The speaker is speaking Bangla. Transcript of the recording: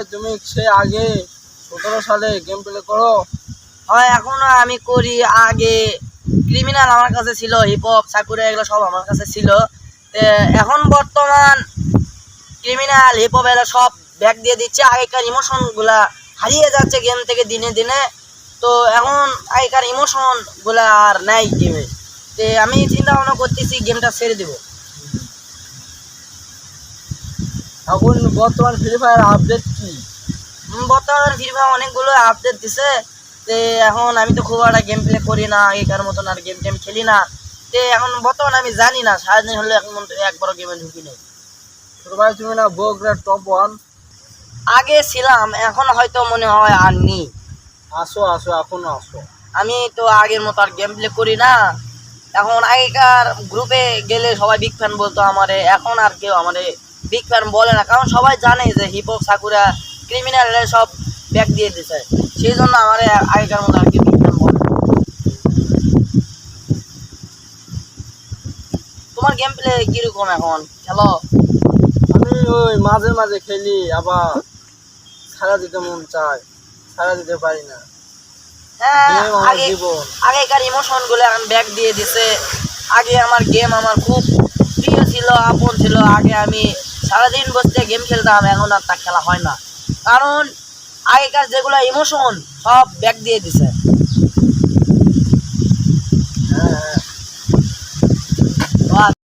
ভাই, তুমি সে আগে সতেরো সালে গেম প্লে করো। হয়, এখনও আমি করি আগে। ক্রিমিনাল আমার কাছে ছিল হিপ হপ সাকুরা এগুলো সব আমার কাছে ছিল। এখন বর্তমান ক্রিমিনাল হিপ হপ এরা সব ব্যাক দিয়ে দিচ্ছে। আগেকার ইমোশনগুলা হারিয়ে যাচ্ছে গেম থেকে দিনে দিনে। তো এখন আগেকার ইমোশনগুলা আর নাই গেমে তে আমি চিন্তা ভাবনা করতেছি গেমটা ছেড়ে দেবো। এখন বর্তমান ফ্রি ফায়ার আপডেট কি? বর্তমানে ফ্রি ফায়ার অনেকগুলো আপডেট দিছে। তে এখন আমি তো খুব একটা গেম প্লে করি না আগেকার মতন আর গেম টেম খেলি না। তে এখন বর্তমানে আমি জানি না সারাদিন হলে এখন একবারও গেমে ঢুকি নেই। ছোট ভাই তুমি না বগুড়ার টপ ওয়ান আগে ছিলাম এখন হয়তো মনে হয় আর নেই। আসো আসো এখনও আসো। আমি তো আগের মতো আর গেম প্লে করি না। এখন আগেকার গ্রুপে গেলে সবাই বিগ ফ্যান বলতো আমারে এখন আর কেউ আমারে বিগ ফ্যান বলে না কারণ সবাই জানে যে হিপ হপ সাকুরা ক্রিমিনাল সব ব্যাক দিয়ে দিছে। সেই জন্য আমারে আগেকার মতো আর কি বিগ ফ্যান বলে তোমার গেম প্লে কীরকম এখন? খেলো আমি ওই মাঝে মাঝে খেলি আবার সারা দিতে মন চায়। সারা দিতে পারি না। হ্যাঁ আগেকার ইমোশনগুলো এখন ব্যাক দিয়ে দিছে। আগে আমার গেম আমার খুব প্রিয় ছিল আপন ছিল। আগে আমি সারাদিন বসতে গেম খেলতাম এখন আর তা খেলা হয় না। কারণ আগেকার যেগুলো ইমোশন সব ব্যাগ দিয়ে দিছে। হ্যাঁ হ্যাঁ।